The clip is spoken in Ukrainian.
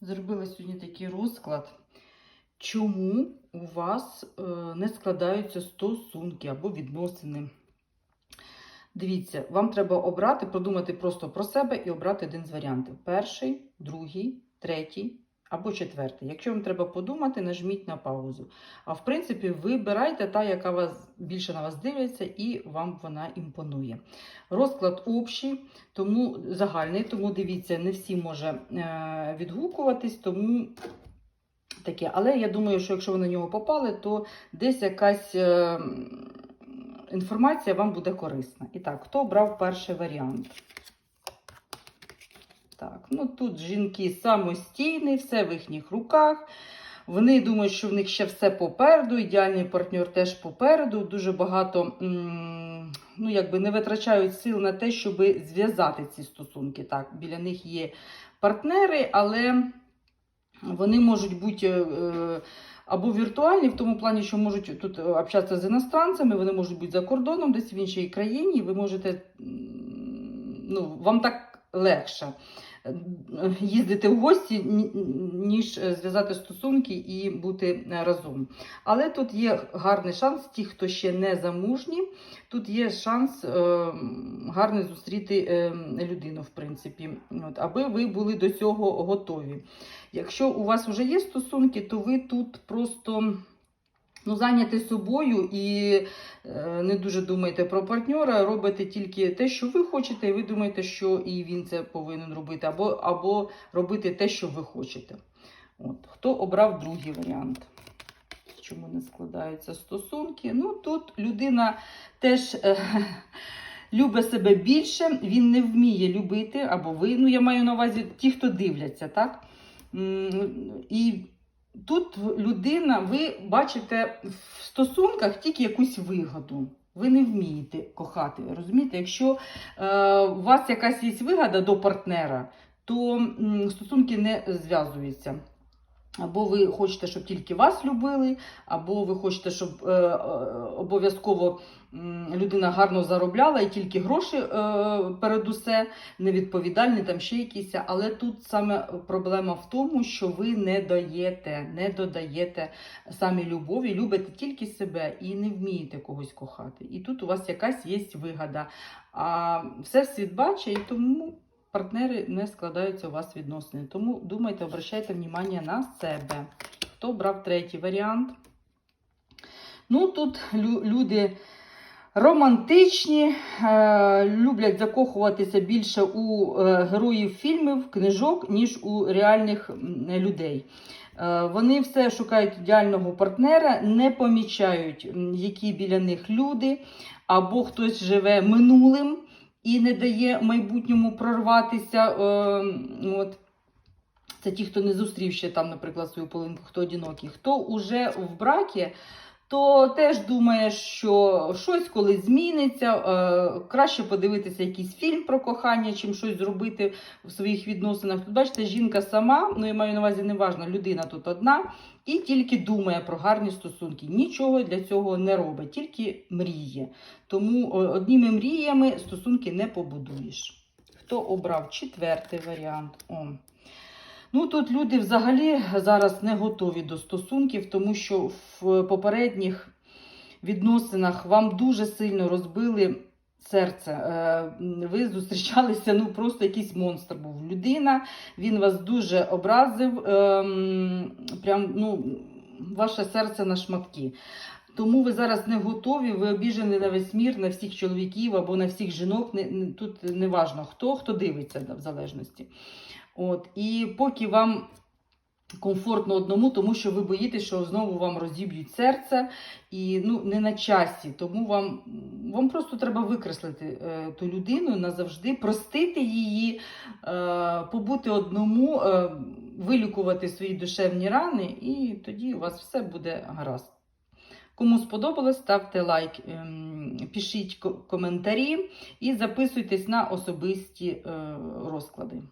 Зробила сьогодні такий розклад. Чому у вас е, не складаються стосунки або відносини? Дивіться, вам треба обрати, продумати просто про себе і обрати один з варіантів: перший, другий, третій або четвертий. Якщо вам треба подумати, нажміть на паузу. А в принципі, вибирайте та, яка вас більше на вас дивиться, і вам вона імпонує. Розклад общий, тому загальний, тому дивіться, не всі може е, відгукуватись, тому таке. Але я думаю, що якщо ви на нього попали, то десь якась е, інформація вам буде корисна. І так, хто обрав перший варіант? Так, ну тут жінки самостійні, все в їхніх руках. Вони думають, що в них ще все попереду, ідеальний партнер теж попереду. Дуже багато ну, якби не витрачають сил на те, щоб зв'язати ці стосунки. Так, біля них є партнери, але вони можуть бути. е, або віртуальні, в тому плані, що можуть тут общатися з іностранцями, вони можуть бути за кордоном, десь в іншій країні, ви можете, ну, вам так легше їздити в гості, ніж зв'язати стосунки і бути разом. Але тут є гарний шанс, ті, хто ще не замужні, тут є шанс е, гарний зустріти е, людину, в принципі, От, аби ви були до цього готові. Якщо у вас вже є стосунки, то ви тут просто ну, зайняті собою і е, не дуже думаєте про партнера, робите тільки те, що ви хочете, і ви думаєте, що і він це повинен робити, або, або робити те, що ви хочете. От. Хто обрав другий варіант? Чому не складаються стосунки? Ну, тут людина теж. Е, Любить себе більше, він не вміє любити, або ви, ну я маю на увазі ті, хто дивляться, так? І тут людина, ви бачите в стосунках тільки якусь вигоду. Ви не вмієте кохати. Розумієте? Якщо е, у вас якась є вигода до партнера, то м, стосунки не зв'язуються. Або ви хочете, щоб тільки вас любили, або ви хочете, щоб е, е, обов'язково людина гарно заробляла і тільки гроші е, перед усе, невідповідальні, там ще якісь. Але тут саме проблема в тому, що ви не даєте, не додаєте самі любові, любите тільки себе і не вмієте когось кохати. І тут у вас якась є вигода. А все світ бачить, тому партнери не складаються у вас відносини. Тому думайте, обращайте внимание на себе. Хто брав третій варіант? Ну, тут лю- люди романтичні, е, люблять закохуватися більше у е, героїв фільмів, книжок, ніж у реальних людей. Е, Вони все шукають ідеального партнера, не помічають, які біля них люди, або хтось живе минулим і не дає майбутньому прорватися. Е, от. Це ті, хто не зустрів ще там, наприклад, свою половинку, хто одинокий. Хто уже в бракі, то теж думає, що щось колись зміниться. Е, краще подивитися якийсь фільм про кохання, чим щось зробити в своїх відносинах. Тут бачите, жінка сама, ну я маю на увазі, неважно, людина тут одна, і тільки думає про гарні стосунки. Нічого для цього не робить, тільки мріє. Тому одніми мріями стосунки не побудуєш. Хто обрав четвертий варіант? О. Ну тут люди взагалі зараз не готові до стосунків, тому що в попередніх відносинах вам дуже сильно розбили серце. Е, Ви зустрічалися, ну просто якийсь монстр був. Людина, він вас дуже образив. ем, Прям, ну, ваше серце на шматки. Тому ви зараз не готові, ви обіжені на весь мір, на всіх чоловіків або на всіх жінок. Тут не важно хто, хто дивиться в залежності. От, і поки вам комфортно одному, тому що ви боїтесь, що знову вам розіб'ють серце і ну, не на часі. Тому вам, вам просто треба викреслити е, ту людину назавжди, простити її, е, побути одному, е, вилікувати свої душевні рани, і тоді у вас все буде гаразд. Кому сподобалось, ставте лайк, ем, пишіть коментарі і записуйтесь на особисті е, розклади.